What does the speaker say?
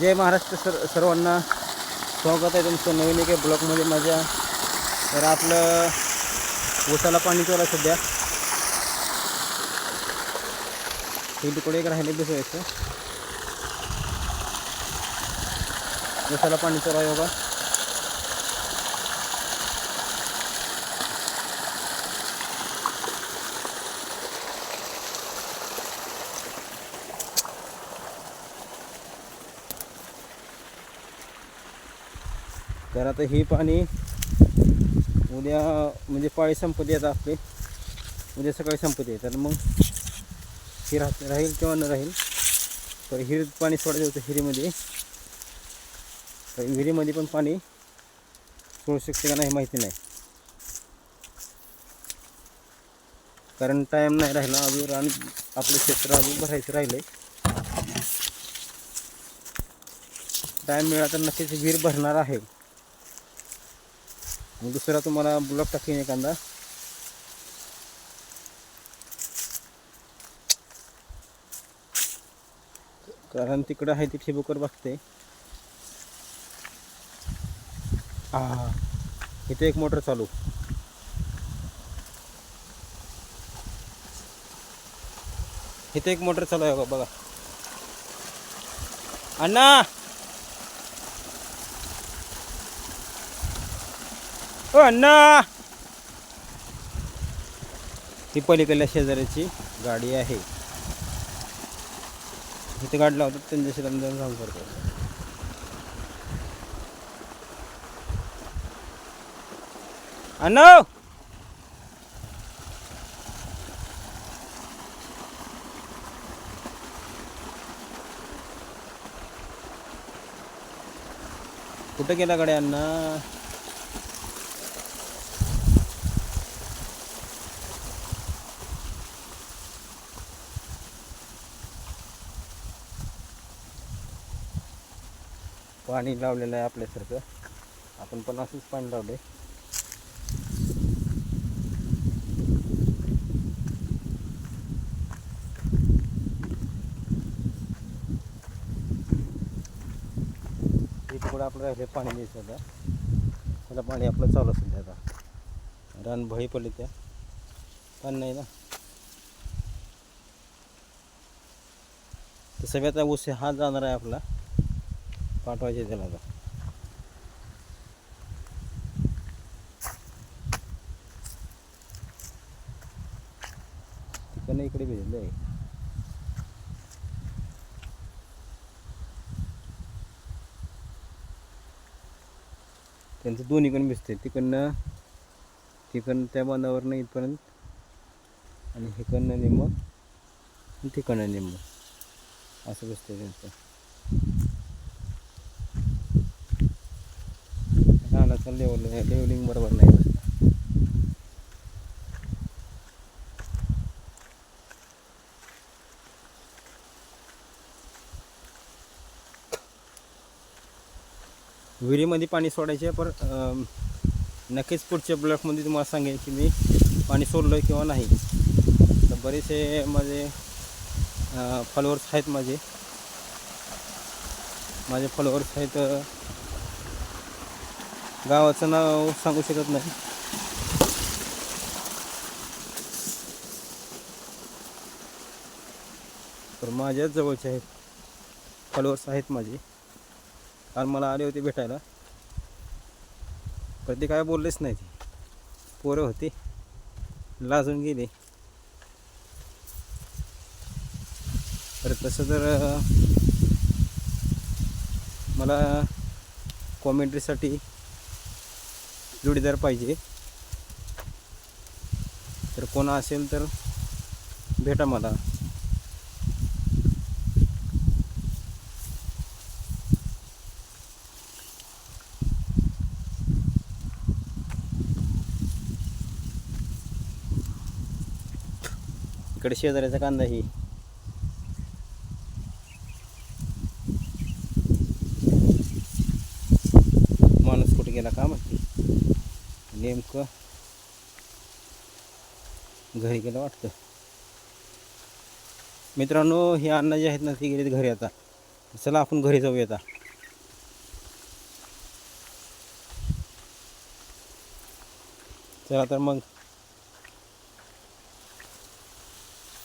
जय Maharashtra sir सर्वांना. स्वागत आहे तुमचं नवीन एका ब्लॉकमध्ये माझ्या. तर आपलं ऊसाला पाणी चोरा सध्या. हे तिकडे एक राहिले बसवायचं ऊसाला पाणी चोरा योगा तर आता हे पाणी उद्या म्हणजे पाळी संपत्ती आता आपली उद्या सकाळी संपत्ती तर मग ही राह राहील किंवा न राहील तर हिरीत पाणी सोडायचं होतं हिरीमध्ये. तर विहिरीमध्ये पण पाणी सोडू शकते का नाही माहिती नाही. कारण टाईम नाही राहिला अजून आणि आपलं क्षेत्र अजून भरायचं राहिलं आहे टाईम मिळाला तर नक्कीच विहीर भरणार आहे. दुसरा तुम्हाला ब्लॉक टाकीन एखादा. कारण तिकडं आहे ती ठिबुकर बघते. हा इथे एक मोटर चालू. इथे एक मोटर चालू आहे बघा बघा. अण्णा! ओ अण्णा! ती पलीकडल्या शेजाऱ्याची गाडी आहे. इथे गाडी लावतात त्यांच्याशी त्यांना जाऊन करतो. अण्णा! कुठं गेला गाड्या अण्णा? पाणी लावलेलं आहे आपल्यासारखं. आपण पण असंच पाणी लावले पुढे आपलं राहिले पाणी द्यायचं आता त्याला पाणी आपलं चालू असेल आता. रान भळी पडली त्या. पाणी नाही ना. तर सगळ्यात ऊस हा जाणार आहे आपला. पाठवायचे त्याला आता. तिकडनं इकडे भेटलं आहे त्यांचं दोन्हीकडून भिजते तिकडनं तिकडनं त्या बांधावरनं इथपर्यंत आणि हिकडनं निंब तिकडनं निंब असं बसते त्यांचं. रानाचा लेवल लेवलिंग बरोबर नाही. विहिरीमध्ये पाणी सोडायचे पण नक्कीच पुढच्या ब्लॉकमध्ये तुम्हाला सांगेन की मी पाणी सोडलं आहे किंवा नाही. तर बरेचसे माझे फॉलोअर्स आहेत माझे. माझे फॉलोअर्स आहेत गावाचं नाव सांगू शकत नाही. तर माझ्याच जवळचे आहेत. फॉलोअर्स आहेत माझे. काल मला आले होते भेटायला. पण ते काय बोललेच नाही ते पोरं होते. लाजून गेले. तर तसं तर मला कॉमेंट्रीसाठी जोडीदार पाहिजे. तर कोण असेल तर भेटा मला. इकडे शेजाऱ्याचा कांदा ही माणूस कुठे गेला का माहिती? नेमकं घरी गेलं वाटतं. मित्रांनो हे अण्णा जे आहेत ना ते गेलेत घरी आता. चला आपण घरी जाऊया आता. चला तर मग.